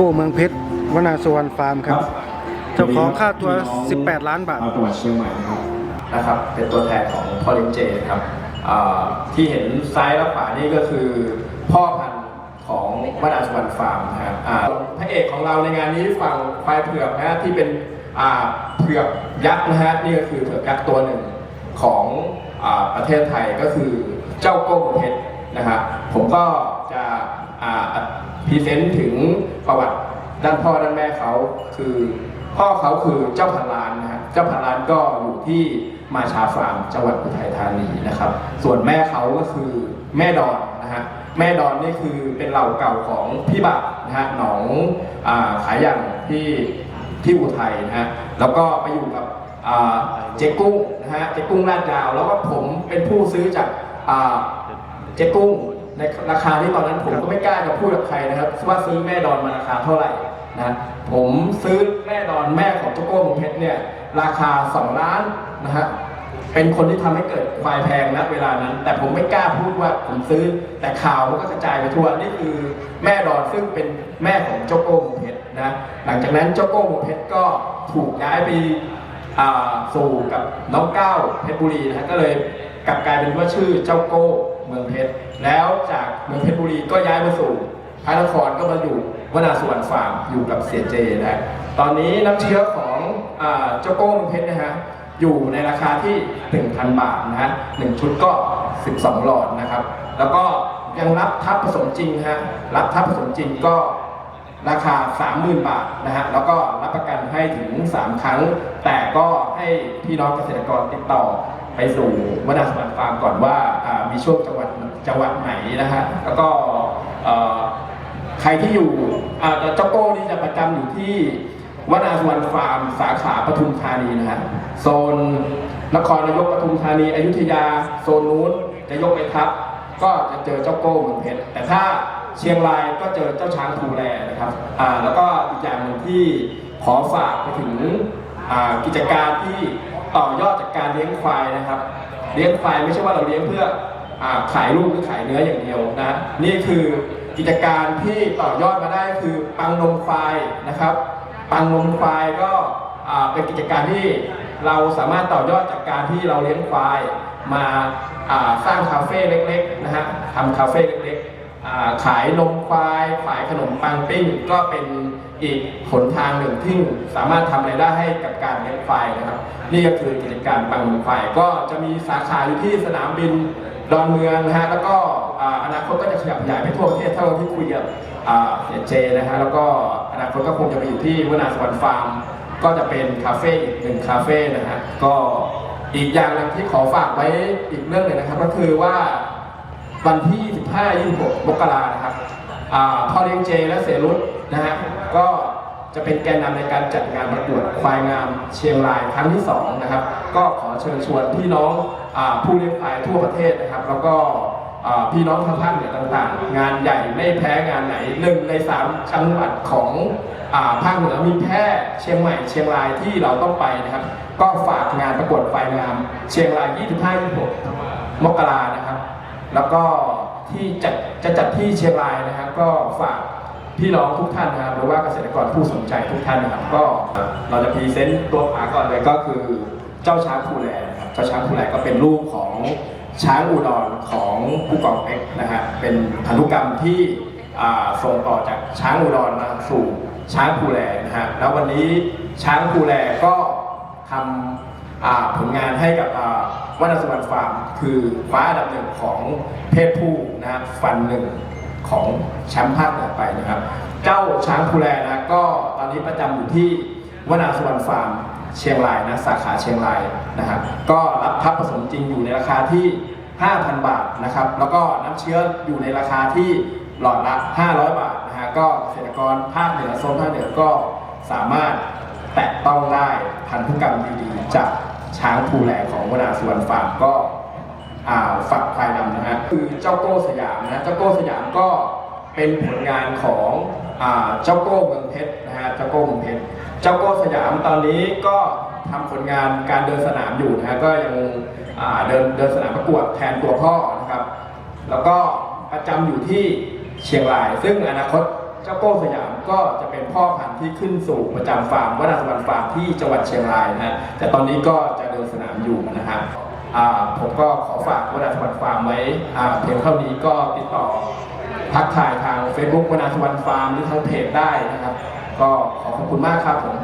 โก้เมืองเพชรวนาสวรรณฟาร์มครับ เจ้าของค่าตัว 18 ล้านบาทจังหวัดเชียงใหม่นะครับนะครับ เป็นตัวแทนของพ่อเลี้ยงเจครับอ่าที่เห็นซ้ายและขวานี่ก็คือพ่อพันธุ์ของวนาสวรรณฟาร์มนะครับอ่าพระเอกของเราในงานนี้ฝั่งควายเผือกนะฮะที่เป็นอ่าเผือกยักษ์นะฮะนี่ก็คือเผือกยักษ์ตัวหนึ่งของอาประเทศไทยก็คือเจ้าโก้เพชรนะครับผมก็จะอ่าพรีเซนต์ถึง ประวัติด้านพ่อด้านแม่เขาคือพ่อเขาคือเจ้าพันล้านนะฮะเจ้าพันล้านก็อยู่ที่มาชาฟาร์มจังหวัดอุทัยธานีนะครับ ส่วนแม่เขาก็คือแม่ดอนนะฮะแม่ดอนนี่คือเป็นเหล่าเก่าของพี่บักนะฮะหนองอขายอย่างที่ที่อุทัยนะฮะแล้วก็ไปอยู่กับเจ๊กุ้งนะฮะเจ๊กุ้งลาดยาว แล้วก็ผมเป็นผู้ซื้อจากเจ๊กุ้ง ในราคาที่ตอนนั้นผมก็ไม่กล้าจะพูดกับใครนะครับว่าซื้อแม่ดอนมาราคาเท่าไหร่นะผมซื้อแม่ดอนแม่ของเจ้าโก้มงเพชรเนี่ยราคา 2 ล้านนะฮะเป็นคนที่ทำให้เกิดควายแพงนะเวลานั้น แต่ผมไม่กล้าพูดว่าผมซื้อ แต่ข่าวมันก็กระจายไปทั่วนี่คือแม่ดอนซึ่งเป็นแม่ของเจ้าโก้มงเพชรนะหลังจากนั้นเจ้าโก้มงเพชรก็ถูกย้ายไปอ่าสู่กับน้องก้าวเพชรบุรีนะฮะก็เลยกลับกลายเป็นว่าชื่อเจ้าโก้ เมืองเพชร แล้วจากเมืองเพชรบุรีก็ย้ายมาสู่พระนครก็มาอยู่วนาสวรรณฟาร์มอยู่กับเสียเจนะตอนนี้น้ำเชื้อของอเจ้าโก้เมืองเพชรนะฮะอยู่ในราคาที่ 1,000 บาทนะฮะหนึ่งชุดก็ 12 หลอดนะครับ แล้วก็ยังรับทับผสมจริงฮะรับทับผสมจริงก็ราคา 30,000 บาทนะฮะแล้วก็รับประกันให้ถึง 3 ครั้ง แต่ก็ให้พี่น้องเกษตรกรติดต่อ ไปสู่วนาสวรรณฟาร์มก่อนว่ามีช่วงจังหวัดจังหวัดไหนนะฮะแล้วก็ใครที่อยู่เจ้าโก้นี่จะประจำอยู่ที่วนาสวรรณฟาร์ม สาขาปทุมธานีนะฮะโซนนครนายกปทุมธานีอยุธยาโซนนู้นจะยกไปทับ ก็จะเจอเจ้าโก้เมืองเพชรแต่ถ้าเชียงรายก็เจอเจ้าช้างภูแลนะครับอ่าแล้วก็อีกอย่างหนึ่งที่ขอฝากไปถึงกิจการที่ ต่อยอดจากการเลี้ยงควายนะครับ เลี้ยงควายไม่ใช่ว่าเราเลี้ยงเพื่ออขายลูกหรือขายเนื้ออย่างเดียวนะนี่คือกิจการที่ต่อยอดมาได้คือปังนมควายนะครับ ปังนมควายก็เป็นกิจการที่เราสามารถต่อยอดจากการที่เราเลี้ยงควายมาสร้างคาเฟ่เล็กๆนะฮะทำคาเฟ่เล็กๆ ขายนมควาย ขายขนมปังปิ้ง ก็เป็นอีกหนทางหนึ่งที่สามารถทำรายได้ให้กับการเลี้ยงควายนะครับ นี่ก็คือกิจการปังนมควายก็จะมีสาขาอยู่ที่สนามบินดอนเมืองนะฮะแล้วก็อนาคตก็จะขยับขยายไปทั่วประเทศเท่าที่คุยกับเสียเจนะฮะแล้วก็อนาคตก็คงจะไปอยู่ที่วนาสวรรค์ฟาร์ม ก็จะเป็นคาเฟ่อีกหนึ่งคาเฟ่นะฮะก็อีกอย่างหนึงที่ขอฝากไว้อีกเรื่องหนึ่งนะครับ ก็คือว่า วันที่ 25 26มกรานะครับอพ่อเลี้ยงเจและเสรุตนะฮะก็จะเป็นแกนนำในการจัดงานประกวดควายงามเชียงรายครั้งที่2นะครับ ก็ขอเชิญชวนพี่น้องอผู้เลี้ยงควายทั่วประเทศนะครับ แล้วก็พี่น้องทางภาคเหนือต่างๆ งานใหญ่ไม่แพ้งานไหนหนึ่งในสามจังหวัดของภาคเหนือมีแพร่เชียงใหม่เชียงรายที่เราต้องไปนะครับ ก็ฝากงานประกวดไฟงาม เชียงราย 25-26 มกรานะครับ แล้วก็ที่จัดจะจัดที่เชียงรายนะครับก็ฝากพี่น้องทุกท่านนะครับหรือว่าเกษตรกรผู้สนใจทุกท่านนะครับ ก็เราจะพรีเซนต์ตัวขาก่อนเลยก็คือเจ้าช้างภูแลนะครับเจ้าช้างภูแลก็เป็นลูกของช้างอุดรของผู้กองเอ็กนะฮะเป็นพันธุกรรมที่ส่งต่อจากช้างอุดรมาสู่ช้างภูแลนะฮะแล้ววันนี้ช้างภูแลก็ทำผลงานให้กับ วัดสุวรรณฟาร์มคือคว้าอันดับหนึ่งของเพศผู้นะฮะฟันหนึ่งของแชมป์ภาคเหนือไปนะครับ เจ้าช้างภูแลนะก็ตอนนี้ประจำอยู่ที่วนาสุวรรณฟาร์มเชียงรายนะสาขาเชียงรายนะครับก็รับทับผสมจริงอยู่ในราคาที่ 5,000 บาทนะครับ แล้วก็น้ำเชื้ออยู่ในราคาที่หลอดละ 500 บาทนะฮะก็เกษตรกรภาคเหนือโซนภาคเหนือก็สามารถแตะต้องได้พันธุกรรมดีๆจาก ช้างภูแลของวนาสวรรณฟาร์มก็อ่าฝักควายดำนะฮะคือเจ้าโก้สยามนะเจ้าโก้สยามก็เป็นผลงานของอเจ้าโก้เมืองเพชรนะฮะเจ้าโก้เมืองเพชรเจ้าโก้สยามตอนนี้ก็ทำผลงานการเดินสนามอยู่นะฮะก็ยังเดินเดินสนามประกวดแทนตัวพ่อนะครับ แล้วก็ประจำอยู่ที่เชียงราย ซึ่งอนาคต เจ้าโก้สยามก็จะเป็นพ่อพันธุ์ที่ขึ้นสู่ประจำฟาร์มวนาสุวรรณฟาร์มที่จังหวัดเชียงรายนะฮะแต่ตอนนี้ก็จะเดินสนามอยู่นะครับผมก็ขอฝากวนาสุวรรณฟาร์มไว้เพียงเท่านี้ก็ติดต่อทักทายทาง Facebook วนาสุวรรณฟาร์มหรือทางเพจได้นะครับ ก็ขอขอบคุณมากครับผม